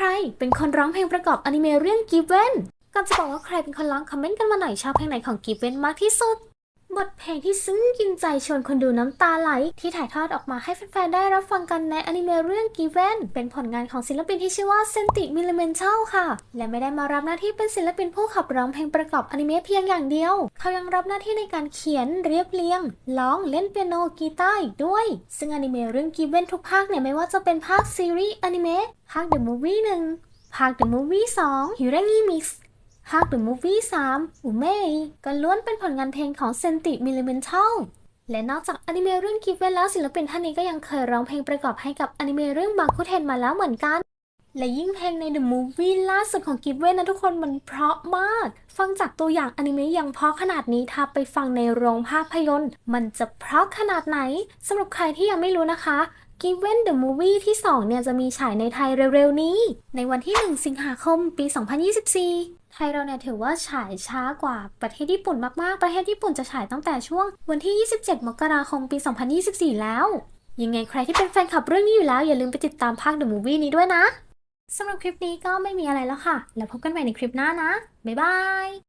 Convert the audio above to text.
ใครเป็นคนร้องเพลงประกอบอนิเมะเรื่อง Given ก่อนจะบอกว่าใครเป็นคนร้องคอมเมนต์กันมาหน่อยชอบเพลงไหนของ Given มากที่สุด บทเพลงที่ซึ้งกินใจชวนคนดูน้ำตาไหล ที่ถ่ายทอดออกมาให้แฟนๆ ได้รับฟังกันในอนิเมะเรื่อง Given เป็นผลงานของศิลปินที่ชื่อว่าเซนติมิลเลเมนทัลค่ะ และไม่ได้มารับหน้าที่เป็นศิลปินผู้ขับร้องเพลงประกอบอนิเมะเพียงอย่างเดียว เขายังรับหน้าที่ในการเขียนเรียบเรียงร้องเล่นเปียโนกีตาร์อีกด้วย ซึ่งอนิเมะเรื่อง Given ทุกภาคเนี่ยไม่ว่าจะเป็นภาคซีรีส์อนิเมะภาค The Movie 1ภาค The Movie 2 h i r a n i Mix ภาค The Movie 3 อุเมยก็ล้วนเป็นผลงานเพลงของเซนติมิลเลเมนทัลและนอกจากอนิเมะเรื่องกิฟเวนแล้วศิลปินท่านนี้ก็ยังเคยร้องเพลงประกอบให้กับอนิเมะเรื่องบาคุเทนมาแล้วเหมือนกัน และยิ่งเพลงใน The Movie ล่าสุดของกิฟเวนนะทุกคนมันเพราะมาก ฟังจากตัวอย่างอนิเมะยังเพราะขนาดนี้ถ้าไปฟังในโรงภาพยนตร์ มันจะเพราะขนาดไหนสำหรับใครที่ยังไม่รู้นะคะ Given the Movie ที่ 2 เนี่ยจะมีฉายในไทยเร็ว ๆ นี้ ในวันที่ 1 สิงหาคม ปี 2024 ทยเราเนี่ยถือว่าฉายช้ากว่าประเทศญี่ปุ่นมากๆ ประเทศญี่ปุ่นจะฉายตั้งแต่ช่วงวันที่ 27 มกราคมปี 2024 แล้ว ยังไงใครที่เป็นแฟนคลับเรื่องนี้อยู่แล้ว อย่าลืมไปติดตามภาค The Movie นี้ด้วยนะสำหรับคลิปนี้ก็ไม่มีอะไรแล้วค่ะ แล้วพบกันใหม่ในคลิปหน้านะ บ๊ายบาย